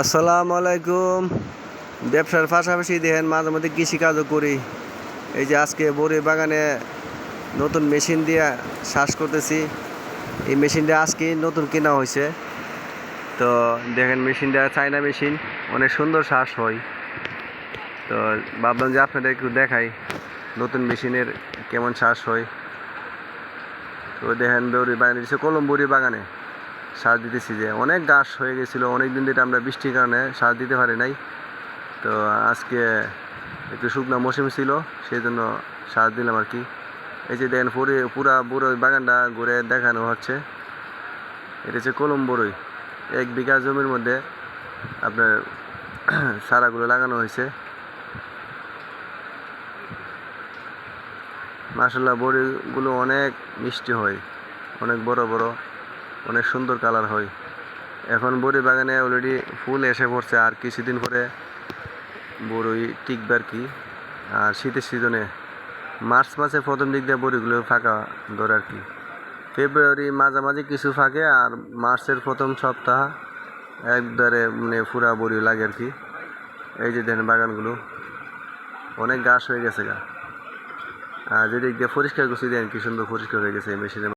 আসসালামু আলাইকুম ব্যবসার পাশাপাশি দেখেন মাঝে মধ্যে কৃষিকাজও করি। এই যে আজকে বড়ি বাগানে নতুন মেশিন দিয়ে শ্বাস করতেছি। এই মেশিনটা আজকে নতুন কেনা হয়েছে। তো দেখেন মেশিনটা চাইনা মেশিন, অনেক সুন্দর শ্বাস হয়। তো ভাবলাম যে আপনাদের একটু দেখাই নতুন মেশিনের কেমন শ্বাস হয়। তো দেখেন বড়ি বাগানে দিচ্ছে কলম বড়ি বাগানে। সার দিতেছি যে অনেক গাছ হয়ে গেছিল অনেক দিন ধরে আমরা বৃষ্টির কারণে সার দিতে পারি নাই। তো আজকে একটু শুকনো মৌসুম ছিল সেই জন্য সার দিলাম আর কি। এই যে দেখেন, পুরো, পুরা বুড়ো বাগানটা ঘুরে দেখানো হচ্ছে। এটা হচ্ছে কলম বড়ই এক বিঘা জমির মধ্যে আপনার সারাগুলো লাগানো হয়েছে। মাসাল্লাহ বড়িগুলো অনেক মিষ্টি হয়, অনেক বড় বড়। অনেক সুন্দর কালার হয়। এখন বড়ি বাগানে অলরেডি ফুল এসে পড়ছে, আর কিছুদিন পরে বড়ই টিকবে আর কি। আর শীতের সিজনে মার্চ মাসে প্রথম দিক দিয়ে বড়িগুলো ফাঁকা ধরে আর কি। ফেব্রুয়ারি মাঝামাঝি কিছু ফাঁকে, আর মার্চের প্রথম সপ্তাহ একবারে মানে ফুরা বড়ি লাগে আর কি। এই যে দেন বাগানগুলো, অনেক গাছ হয়ে গেছে গা। আর যেদিক দিয়ে পরিষ্কার করছি দেন কি সুন্দর পরিষ্কার হয়ে গেছে মেশিনের